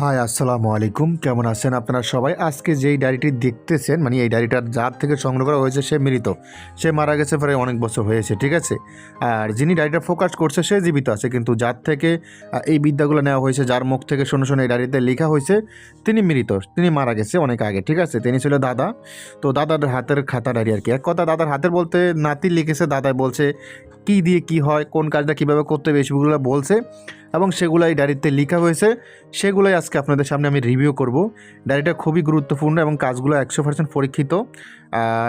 High, আসসালামু আলাইকুম। কেমন আছেন আপনারা সবাই? আজকে যেই ডায়েরিটি দেখতেছেন মানে এই ডায়েরিটার যার থেকে সংগ্রহ করা হয়েছে, সে মৃত। সে মারা গেছে প্রায় অনেক বছর হয়েছে, ঠিক আছে? আর যিনি ডায়েরিটা ফোকাস করছে, সে জীবিত আছে, কিন্তু যার থেকে এই বিদ্যাগুলো নেওয়া হয়েছে, যার মুখ থেকে শুনে শুনে এই ডায়েরিতে লেখা হয়েছে, তিনি মৃত। তিনি মারা গেছে অনেক আগে, ঠিক আছে? তিনি ছিল দাদা। তো দাদার হাতের খাতা ডায়েরি আর কি। এক কথা, দাদার হাতের বলতে নাতি লিখেছে, দাদাই বলছে, কি দিয়ে কি হয়, কোন কাজটা কীভাবে করতে হবে এসবগুলো বলছে। এবং সেগুলো এই ডায়েরিতে লেখা হয়েছে। সেগুলোই আজকে আপনাদের সামনে আমি রিভিউ করব। ডায়েরিটা খুবই গুরুত্বপূর্ণ এবং কাজগুলো একশো পার্সেন্ট পরীক্ষিত।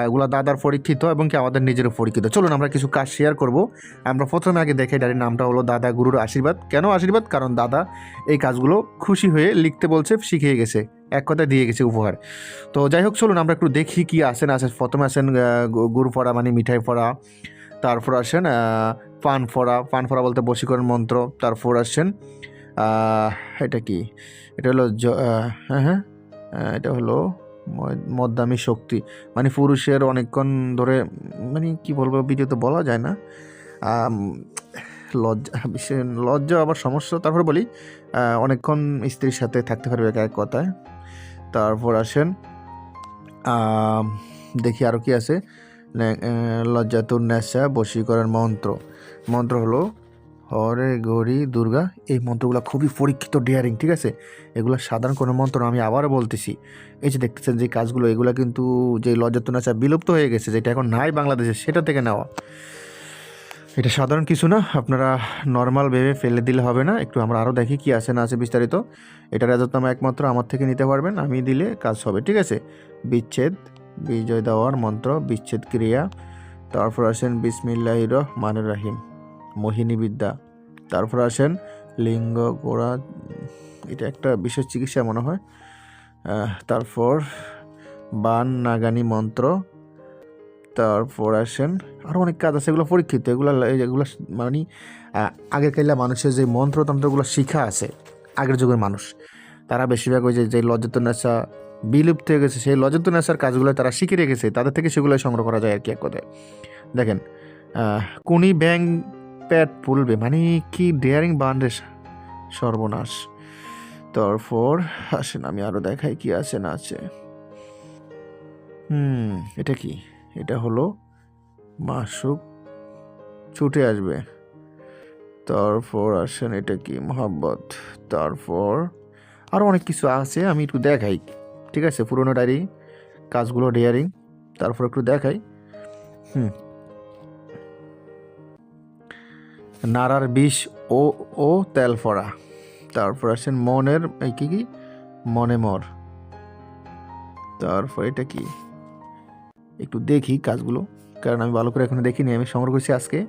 এগুলো দাদার পরীক্ষিত এবং কি আমাদের নিজেরও পরীক্ষিত। চলুন আমরা কিছু কাজ শেয়ার করব। আমরা প্রথমে আগে দেখে ডায়েরির নামটা হলো দাদা গুরুর আশীর্বাদ। কেন আশীর্বাদ? কারণ দাদা এই কাজগুলো খুশি হয়ে লিখতে বলছে, শিখিয়ে গেছে। এক কথায় দিয়ে গেছে উপহার। তো যাই হোক, চলুন আমরা একটু দেখি কি আসেন আসেন। প্রথমে আসেন গুড় ফড়া মানে মিঠাই ফড়া তারপর আসেন আহ, পান ফড়া পান ফড়া বলতে বশীকরণ মন্ত্র তারপর আসছেন এটা কি? এটা হলো হ্যাঁ হ্যাঁ এটা হলো মদ্দামি শক্তি। মানে পুরুষের অনেকক্ষণ ধরে মানে কি বলব ভিডিওতে বলা যায় না। লজ্জা লজ্জা আবার সমস্যা তারপর বলি অনেকক্ষণ স্ত্রীর সাথে থাকতে পারবে এক কথায়। তারপর আসেন দেখি আরও কি আছে। লজ্জাতুর নেশা বশীকরণ মন্ত্র। মন্ত্র হলো, হরে গৌরী দুর্গা। এই মন্ত্রগুলো খুবই পরীক্ষিত ডেয়ারিং ঠিক আছে? এগুলো সাধারণ কোনো মন্ত্র আমি আবারও বলতেছি। এই যে দেখতেছেন যে কাজগুলো, এগুলো কিন্তু যে লজ্জাতুর নেশা বিলুপ্ত হয়ে গেছে, যেটা এখন নাই বাংলাদেশে, সেটা থেকে নেওয়া। এটা সাধারণ কিছু না, আপনারা নর্মাল ভেবে ফেলে দিলে হবে না। একটু আমরা আরও দেখি কি আছে, না আছে বিস্তারিত। এটার রাজত্বনামা একমাত্র আমার থেকে নিতে পারবেন, আমি দিলে কাজ হবে, ঠিক আছে? বিচ্ছেদ বিজয় দেওয়ার মন্ত্র, বিচ্ছেদ ক্রিয়া। তারপর আসেন বিসমিল্লাহ রহমানুর রাহিম মোহিনী বিদ্যা তারপর আসেন লিঙ্গ, গোড়া, এটা একটা বিশেষ চিকিৎসা মনে হয়। তারপর বান, নাগানি মন্ত্র। তারপর আসেন আরও অনেক কাজ আছে, এগুলো পরীক্ষিত, এগুলো এগুলো মানে আগের কাইলা মানুষের যে মন্ত্রতন্ত্রগুলো শিখা আছে, আগের যুগের মানুষ, তারা বেশিরভাগ ওই যে যে লজ্জাত নেশা বিলুপ্ত হয়ে গেছে, সেই লজ্জাত নেশার কাজগুলো তারা শিখে রেখেছে, তাদের থেকে সেগুলো সংগ্রহ করা যায় আর কি এক কথায়। দেখেন কুনি ব্যাং প্যাট পুলবে মানে কি ডেয়ারিং বান্ডে সর্বনাশ। তারপর, আসেন, আমি আরও দেখাই কি আছে না আছে। হুম, এটা কি? এটা হলো মাসুক ছুটে আসবে। তারপর, আসেন, এটা কি? মোহাব্বত। তারপর আরও অনেক কিছু আছে, আমি একটু দেখাই। ঠিক আছে, পুরোনো ডায়েরি কাজগুলো ডেয়ারিং তারপর একটু দেখাই। হুম। নাড়ার বিষ ও ও তেল ফড়া। তারপর আসেন মনের, এই কি কি? মনে মর। তারপর এটা কি? একটু দেখি কাজগুলো, কারণ আমি ভালো করে এখনও দেখিনি, আমি সংগ্রহ করছি আজকে।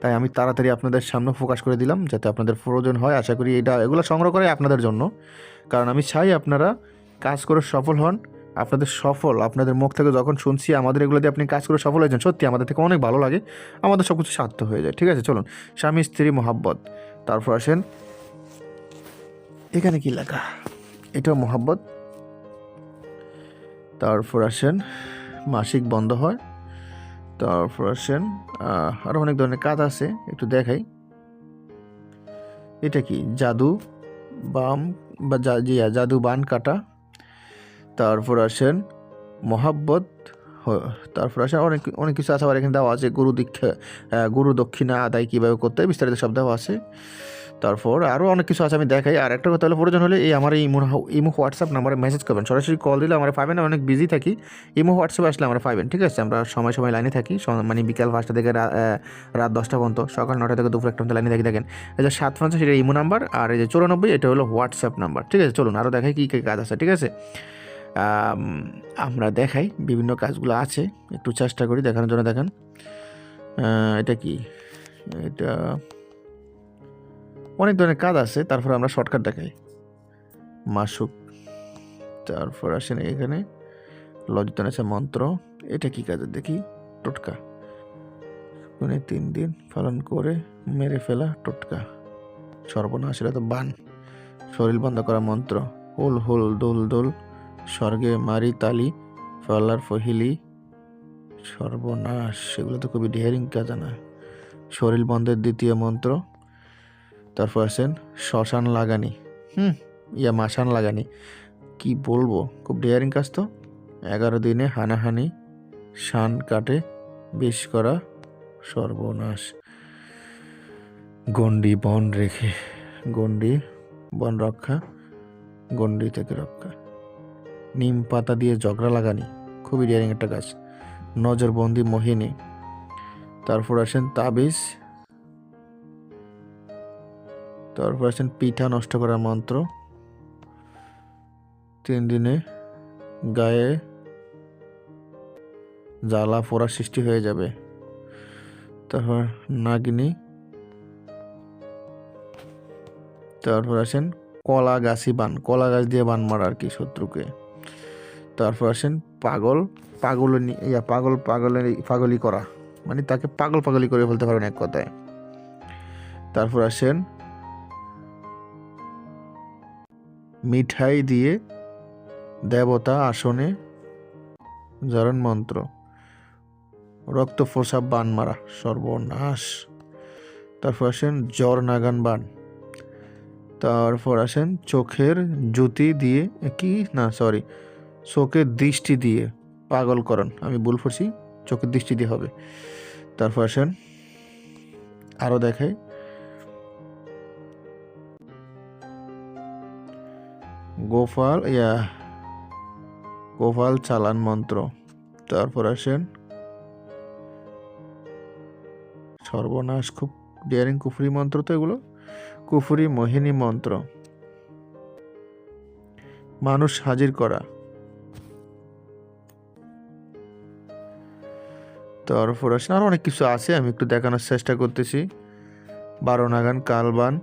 তাই আমি তাড়াতাড়ি আপনাদের সামনে ফোকাস করে দিলাম, যাতে আপনাদের প্রয়োজন হয়। আশা করি এটা, এগুলো সংগ্রহ করে আপনাদের জন্য। কারণ আমি চাই আপনারা কাজ করে সফল হন আপনাদের সফল আপনাদের মুখ থেকে যখন শুনছি আমাদের এগুলো দিয়ে আপনি কাজ করে সফল হয়েছেন সত্যি আমাদের থেকে অনেক ভালো লাগে। আমাদের সব কিছু সার্থক হয়ে যায় ঠিক আছে? চলুন স্বামী স্ত্রী মোহাব্বত। তারপর আসেন এখানে কি লেখা? এটাও মোহাব্বত। তারপর আসেন মাসিক বন্ধ হয়। তারপর আসেন আরও অনেক ধরনের কাজ আছে একটু দেখাই। এটা কি? জাদু বাম বা জা- জি হ্যাঁ, জাদু বান কাটা। তারপর আসেন মহাব্বত তারপর আসেন অনেক অনেক কিছু আছে, আবার এখানে দেওয়া আছে গুরু দীক্ষা গুরু দক্ষিণা আদায় কীভাবে করতে বিস্তারিত সব দেওয়া আছে। তারপর আরও অনেক কিছু আছে, আমি দেখাই। আর একটা কথা হলো, প্রয়োজন হলে এই আমার ইমো ইমো হোয়াটসঅ্যাপ নাম্বারে মেসেজ করবেন। সরাসরি কল দিলে আমরা পাবেন অনেক বিজি থাকি। ইমো হোয়াটসঅ্যাপে আসলে আমরা পাবেন ঠিক আছে? আমরা সময় সময় লাইনে থাকি। মানে বিকাল পাঁচটা থেকে রাত দশটা পর্যন্ত, সকাল নটা থেকে দুপুর একটা লাইনে থাকি, দেখেন। এই যে সাত পঞ্চাশ, এটা ইমো নাম্বার। আর এই যে চুরানব্বই, এটা হলো হোয়াটসঅ্যাপ নাম্বার, ঠিক আছে? চলুন আরও দেখাই কী কী কাজ আছে, ঠিক আছে? আমরা দেখাই বিভিন্ন কাজগুলো আছে, একটু চেষ্টা করি দেখানোর জন্য, দেখেন। এটা কি? এটা অনেক ধরনের কাজ আছে, তারপর আমরা শর্টকাট দেখাই। মাসুক, তারপর আসেন এখানে, লজ্জিত আছে মন্ত্র। এটা কি কাজের? দেখি, টোটকা। মানে তিন দিন পালন করে মেরে ফেলা টোটকা। সর্বনাশ, এটা তো বান। শরীর বন্ধ করা মন্ত্র। হুল হুল, দোল, দুল। স্বর্গে মারি তালি, ফলার ফহিলি, সর্বনাশ। সেগুলো তো খুবই ডেয়ারিং কাজ না শরীর বন্ধের দ্বিতীয় মন্ত্র। তারপর আছেন, শ্মশান লাগানি। হুম, ইয়া মাসান লাগানি। কি বলব? খুব ডেয়ারিং কাজ তো। এগারো দিনে হানাহানি, শান কাটে, বিষ করা, সর্বনাশ। গন্ডি বন রেখে। গন্ডি বন রক্ষা গন্ডি থেকে রক্ষা। নিম পাতা দিয়ে ঝগড়া লাগানি, খুবই ডেয়ারিং একটা কাজ। নজরবন্দি মোহিনী। তারপর আসেন তাবিজ। তারপর আসেন পিঠা নষ্ট করার মন্ত্র। তিন দিনে গায়ে জ্বালা ফোড়া সৃষ্টি হয়ে যাবে। তারপর নাগিনী। তারপর আসেন কলা গাছই বান কলা গাছ দিয়ে বান মারা আর কি শত্রুকে। তারপর আসেন পাগল পাগল ইয়া, পাগল, পাগলের পাগলি করা। মানে তাকে পাগল পাগলি করে ফেলতে পারেন এক কথায়। তারপর আসেন মিঠাই দিয়ে দেবতা আসনে জারণ মন্ত্র। রক্ত ফোসা, বান মারা, সর্বনাশ। তারপর আসেন জ্বর নাগান বান। তারপর আসেন চোখের জ্যোতি দিয়ে কি? না সরি চোখের দৃষ্টি দিয়ে পাগলকরণ আমি ভুল করছি? চোখের দৃষ্টি দিয়ে হবে। তারপর আসেন আরও দেখাই। গোপাল, ইয়া, গোপাল চালান মন্ত্র। তারপর আসেন, সর্বনাশ খুব ডিয়ারিং কুফরি মন্ত্র তো এগুলো? কুফরি মোহিনী মন্ত্র। মানুষ হাজির করা। তারপর আসেন আরও অনেক কিছু আছে, আমি একটু দেখানোর চেষ্টা করতেছি। বারো নাগান কালবান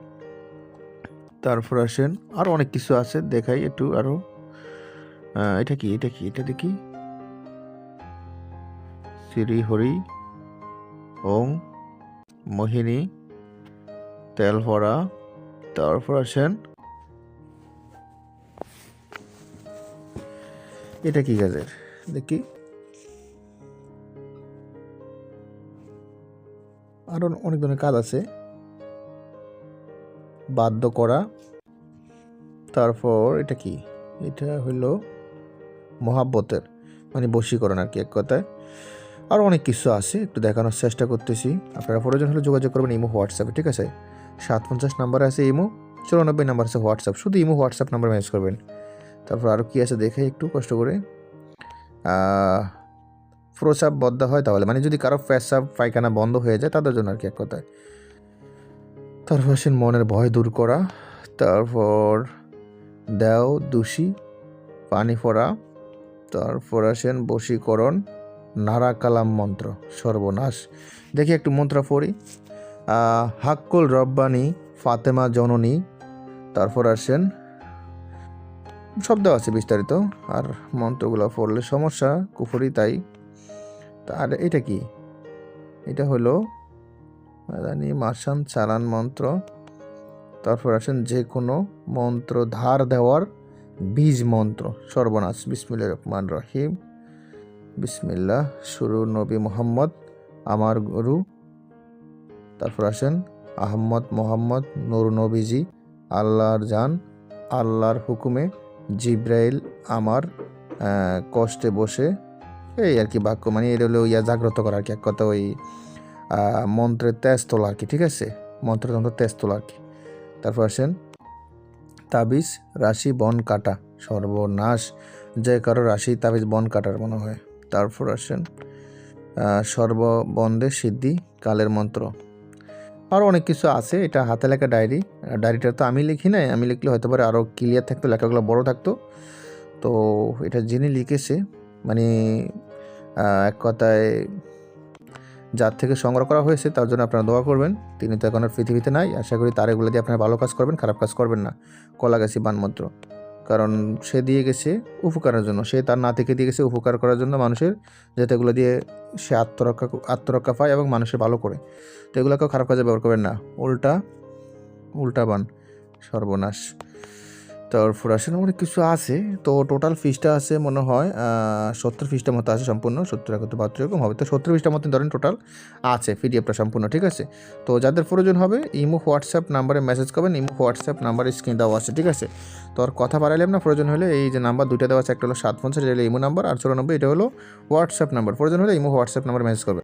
তারপর আসেন আরও অনেক কিছু আছে, দেখাই একটু আরও এটা কি এটা কি, এটা দেখি। শ্রী হরি ওং, মোহিনী তেল ভরা তারপর আসেন এটা কি গাছের? দেখি। আরও অনেক ধরনের কাজ আছে। বাধ্য করা। তারপর এটা কি? এটা হইল মহাব্বতের মানে বশীকরণ আর কি এক কথায়। আরও অনেক কিছু আছে, একটু দেখানোর চেষ্টা করতেছি। আপনারা প্রয়োজন হলে যোগাযোগ করবেন ইমো, হোয়াটসঅ্যাপে, ঠিক আছে? সাত পঞ্চাশ নাম্বার আছে ইমো, চুরানব্বই নাম্বার আছে হোয়াটসঅ্যাপ। শুধু ইমো, হোয়াটসঅ্যাপ নাম্বার ম্যানেজ করবেন। তারপর আরও কী আছে, দেখে একটু কষ্ট করে। প্রসাব বদ্ধ হয় তাহলে। মানে যদি কারও পেশাব পায়খানা বন্ধ হয়ে যায়, তাদের জন্য আর কি এক কথায়। তারপর আসেন মনের ভয় দূর করা। তারপর দেও, দোষী, পানি ফোড়া তারপর আসেন বশীকরণ নারা কালাম মন্ত্র, সর্বনাশ। দেখি একটু মন্ত্র পড়ি। হাক্কুল রব্বানি, ফাতেমা জননী। তারপর আসেন, শব্দ আছে বিস্তারিত। আর মন্ত্রগুলো পড়লে সমস্যা, কুফরি তাই। আর এটা কি? এটা হলো জানি মাসান চালান মন্ত্র। তারপর আসেন যে কোনো মন্ত্র ধার দেওয়ার বীজ মন্ত্র, সর্বনাশ। বিসমিল্লা রহমান রহিম। বিসমিল্লাহ, শুরু নবী মোহাম্মদ, আমার গুরু। তারপর আসেন আহম্মদ মোহাম্মদ, নুর নবীজি, আল্লাহর জান, আল্লাহর হুকুমে জিব্রাইল আমার কষ্টে বসে এই আর কি বাক্য মানে এটা হলো ইয়া জাগ্রত করা আর কি, এক কথা ওই মন্ত্রের তেজ তোলা আর কি, ঠিক আছে? মন্ত্রতন্ত্র তেজ তোলা আর কি। তারপর আসেন, তাবিজ, রাশি, বন, কাটা, সর্বনাশ, যে কারও রাশি তাবিজ, বন, কাটার মনে হয়। তারপর আসেন সর্ববন্ধে সিদ্ধি, কালের মন্ত্র। আরও অনেক কিছু আছে, এটা হাতে লেখা ডায়েরি। ডায়েরিটা তো আমি লিখি নাই, আমি লিখলে হয়তো পারে আরও ক্লিয়ার থাকতো, লেখাগুলো বড় থাকতো। তো এটা যিনি লিখেছে মানে এক কথায় যার থেকে সংগ্রহ করা হয়েছে, তার জন্য আপনারা দোয়া করবেন। তিনি তো এখন আর পৃথিবীতে নাই। আশা করি তার এগুলো দিয়ে আপনারা ভালো কাজ করবেন, খারাপ কাজ করবেন না। কলা গাছি বানমন্ত্র কারণ সে দিয়ে গেছে উপকারের জন্য। সে তার নাতিকে দিয়ে গেছে উপকার করার জন্য মানুষের, যাতে এগুলো দিয়ে সে আত্মরক্ষা আত্মরক্ষা পায় এবং মানুষের ভালো করে। তো এগুলোকেও খারাপ কাজে ব্যবহার করবেন না। উল্টা উল্টা বান। সর্বনাশ। তারপর আসলে অনেক কিছু আছে। তো টোটাল ফিসটা আছে মনে হয় সত্তর ফিসটা মতো আছে সম্পূর্ণ। সত্তর একাত্তর বাহাত্তর এরকম হবে। তো সত্তর ফিসটার মতো ধরেন টোটাল আছে পিডিএফটা সম্পূর্ণ, ঠিক আছে? তো যাদের প্রয়োজন হবে, ইমো, হোয়াটসঅ্যাপ নাম্বারে মেসেজ করবেন, ইমো, হোয়াটসঅ্যাপ নাম্বারে স্ক্রিন দেওয়া আছে, ঠিক আছে? তো আর কথা বাড়াইলাম না, প্রয়োজন হলে এই যে নাম্বার দুইটা দেওয়া আছে, একটা হলো সাত পঞ্চাশ এটা হলো ইমো নাম্বার, আর চুরানব্বই, এটা হলো হোয়াটসঅ্যাপ নাম্বার। প্রয়োজন হলে ইমো, হোয়াটসঅ্যাপ নাম্বার মেসেজ করবে